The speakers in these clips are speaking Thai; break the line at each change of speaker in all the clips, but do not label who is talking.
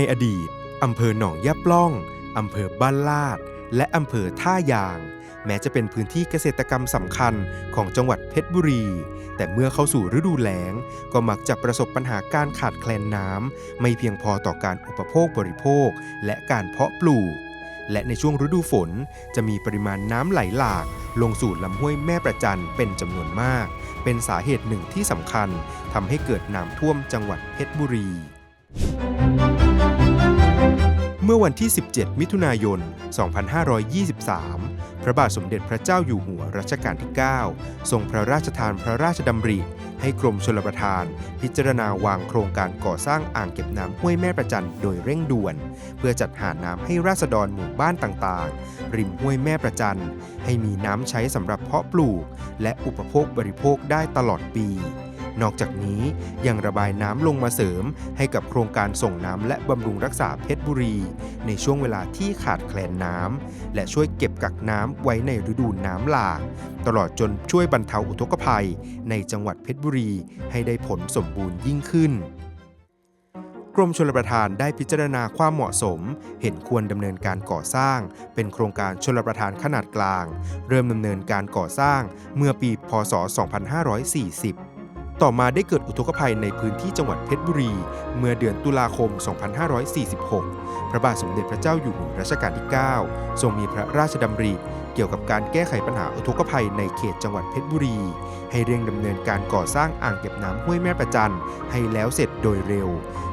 ในอดีตอำเภอหนองยะปล้องอำเภอบ้านลาด และอำเภอท่ายาง แม้จะเป็นพื้นที่เกษตรกรรมสำคัญของจังหวัดเพชรบุรี แต่เมื่อเข้าสู่ฤดูแล้ง ก็มักจะประสบปัญหาการขาดแคลนน้ำไม่เพียงพอต่อการอุปโภคบริโภค และการเพาะปลูก และในช่วงฤดูฝนจะมีปริมาณน้ำไหลหลาก ลงสู่ลำห้วยแม่ประจันเป็นจำนวนมาก เป็นสาเหตุหนึ่งที่สำคัญทำให้เกิดน้ำท่วมจังหวัดเพชรบุรี มื่อวันที่ 17 มิถุนายน 2523 พระบาทสมเด็จพระเจ้าอยู่หัวรัชกาลที่ 9 ทรงพระราชทานพระราชดำริ ให้กรมชลประทาน พิจารณาวางโครงการก่อสร้างอ่างเก็บน้ำห้วยแม่ประจันโดยเร่งด่วน เพื่อจัดหาน้ำให้ราษฎรหมู่บ้านต่างๆ ริมห้วยแม่ประจันให้มีน้ำใช้สำหรับเพาะปลูก และอุปโภคบริโภคได้ตลอดปี นอกจากนี้ยังระบายน้ำลงมาเสริม ให้กับโครงการส่งน้ำและบำรุงรักษาเพชรบุรี ในช่วงเวลาที่ขาดแคลนน้ำและช่วยเก็บกักน้ำไว้ในฤดูน้ำหลากตลอดจนช่วยบรรเทาอุทกภัย ในจังหวัดเพชรบุรี ให้ได้ผลสมบูรณ์ยิ่งขึ้นกรมชลประทานได้พิจารณาความเหมาะสม เห็นควรดำเนินการก่อสร้าง เป็นโครงการชลประทานขนาดกลาง เริ่มดำเนินการก่อสร้างเมื่อปี พศ 2540 ต่อมาได้เกิดอุทกภัยในพื้นที่จังหวัดเพชรบุรี เมื่อเดือนตุลาคม 2546 พระบาทสมเด็จพระเจ้าอยู่หัวรัชกาลที่ 9 ทรงมีพระราชดำริเกี่ยวกับการแก้ไขปัญหาอุทกภัยในเขตจังหวัดเพชรบุรี ให้เร่งดำเนินการก่อสร้างอ่างเก็บน้ำห้วยแม่ประจันให้แล้วเสร็จโดยเร็ว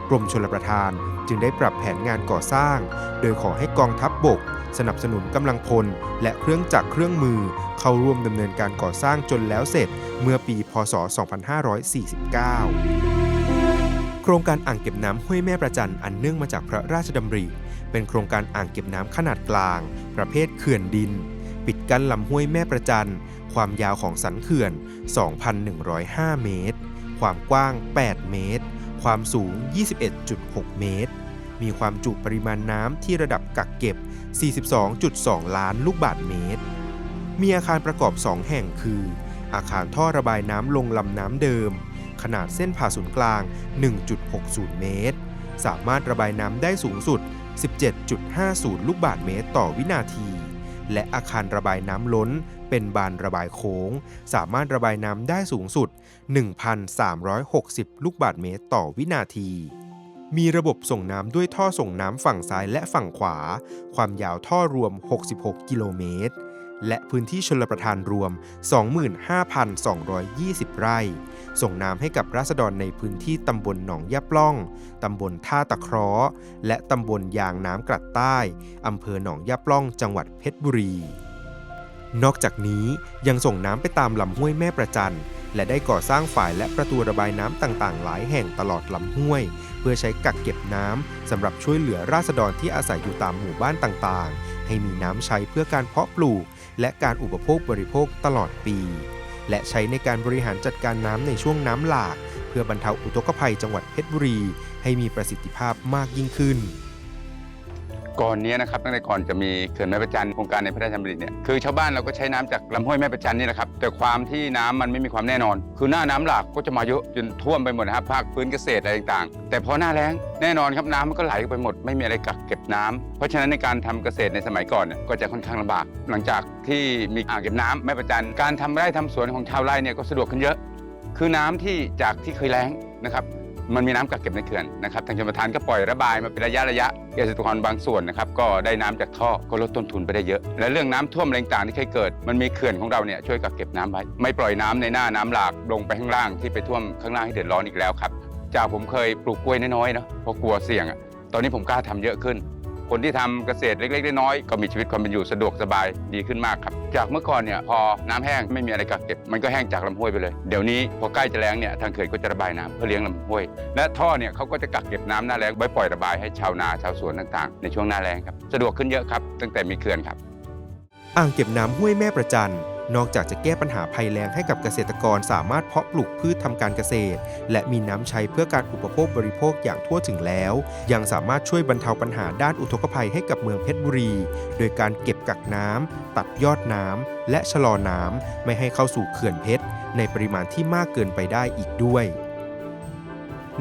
กรมชลประทานจึงได้ปรับแผนงานก่อสร้าง โดยขอให้กองทัพบบก สนับสนุนกำลังพล และเครื่องจักรเครื่องมือ เข้าร่วมดำเนินการก่อสร้างจนแล้วเสร็จเมื่อปี พศ 2549 โครงการอ่างเก็บน้ำห้วยแม่ประจันอันเนื่องมาจากพระราชดำริ เป็นโครงการอ่างเก็บน้ำขนาดกลาง ประเภทเขื่อนดิน ปิดกั้นลำห้วยแม่ประจันความยาวของสันเขื่อน 2,105 เมตร ความกว้าง 8 เมตร ความสูง 21.6 เมตร มีความจุปริมาณน้ำที่ระดับกักเก็บ 42.2 ล้านลูกบาศก์เมตร มีอาคารประกอบ 2 แห่งคือ อาคารท่อระบายน้ำลงลำน้ำเดิม ขนาดเส้นผ่าศูนย์กลาง 1.60 เมตร สามารถระบายน้ำได้สูงสุด 17.50 ลูกบาศก์เมตรต่อวินาที และอาคารระบายน้ำล้นเป็นบานระบายโค้ง สามารถระบายน้ำได้สูงสุด 1,360 ลูกบาศก์เมตรต่อวินาที มีระบบส่งน้ำด้วยท่อส่งน้ำฝั่งซ้ายและฝั่งขวา ความยาวท่อรวม 66 กิโลเมตร และพื้นที่ชลประทานรวม 25,220 ไร่ ส่งน้ำให้กับราษฎรในพื้นที่ตำบลหนองยะปล้อง ตำบลท่าตะเคราะห์และตำบลยางน้ำกลัดใต้อำเภอหนองยะปล้อง จังหวัดเพชรบุรี นอกจากนี้ยังส่งน้ำไปตามลำห้วยแม่ประจัน และได้ก่อสร้างฝ่ายและประตูระบายน้ำต่างๆ หลายแห่งตลอดลำห้วย เพื่อใช้กักเก็บน้ำสำหรับช่วยเหลือราษฎรที่อาศัยอยู่ตามหมู่บ้านต่างๆ ให้มีน้ำใช้เพื่อการเพาะปลูก และการอุปโภคบริโภคตลอดปี และใช้ในการบริหารจัดการน้ำในช่วงน้ำหลาก เพื่อบรรเทาอุทกภัยจังหวัดเพชรบุรี ให้มีประสิทธิภาพมากยิ่งขึ้น
ก่อนเนี้ยนะครับตั้งแต่ก่อนจะมีเขื่อนแม่ประจันโครงการในพระราชดำริเนี่ยคือชาวบ้านเราก็ใช้น้ำจากลำห้วยแม่ประจันนี่แหละครับแต่ความที่น้ำมันไม่มีความแน่นอน คือหน้าน้ำหลากก็จะมาเยอะจนท่วมไปหมดนะครับภาคพื้นเกษตรอะไรต่างๆ แต่พอหน้าแล้งแน่นอนครับน้ำมันก็ไหลไปหมดไม่มีอะไรกักเก็บน้ำเพราะฉะนั้นในการทำเกษตรในสมัยก่อนเนี่ยก็จะค่อนข้างลำบาก หลังจากที่มีอ่างเก็บน้ำแม่ประจันการทำไร่ทำสวนของชาวไร่เนี่ยก็สะดวกขึ้นเยอะ คือน้ำที่จากที่เคยแล้งนะครับ มันมีน้ำกักเก็บในเขื่อนนะครับทางชลประทานก็ปล่อยระบายมาเป็นระยะระยะเกษตรกรบางส่วนนะครับก็ได้น้ำจากท่อก็ลดต้นทุนไปได้เยอะ และเรื่องน้ำท่วมแรงต่างๆที่เคยเกิด มันมีเขื่อนของเราเนี่ยช่วยกักเก็บน้ำไว้ ไม่ปล่อยน้ำในหน้าน้ำหลากลงไปข้างล่างที่ไปท่วมข้างล่างให้เดือดร้อนอีกแล้วครับจากผมเคยปลูกกล้วยน้อยๆเนาะเพราะกลัวเสี่ยงอะตอนนี้ผมกล้าทำเยอะขึ้น คนที่ทำเกษตรเล็กๆน้อยๆก็มีชีวิตความเป็นอยู่สะดวกสบายดีขึ้นมากครับ จากเมื่อก่อนเนี่ยพอน้ำแห้งไม่มีอะไรกักเก็บมันก็แห้งจากลำห้วยไปเลย เดี๋ยวนี้พอใกล้จะแล้งเนี่ยทางเขื่อนก็จะระบายน้ำเพื่อเลี้ยงลำห้วย และท่อเนี่ยเขาก็จะกักเก็บน้ำหน้าแล้งไว้ปล่อยระบายให้ชาวนาชาวสวนต่างๆ ในช่วงหน้าแล้งครับสะดวกขึ้นเยอะครับตั้งแต่มีเขื่อนครับ
อ่างเก็บน้ำห้วยแม่ประจัน นอกจากจะแก้ปัญหาภัยแล้งให้กับเกษตรกรสามารถเพาะปลูกพืชทำการเกษตร และมีน้ำใช้เพื่อการอุปโภคบริโภคอย่างทั่วถึงแล้ว ยังสามารถช่วยบรรเทาปัญหาด้านอุทกภัยให้กับเมืองเพชรบุรี โดยการเก็บกักน้ำตัดยอดน้ำและชะลอน้ำไม่ให้เข้าสู่เขื่อนเพชรในปริมาณที่มากเกินไปได้อีกด้วย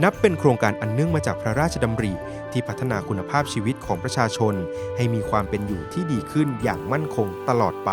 นับเป็นโครงการอันเนื่องมาจากพระราชดำริ ที่พัฒนาคุณภาพชีวิตของประชาชน ให้มีความเป็นอยู่ที่ดีขึ้นอย่างมั่นคงตลอดไป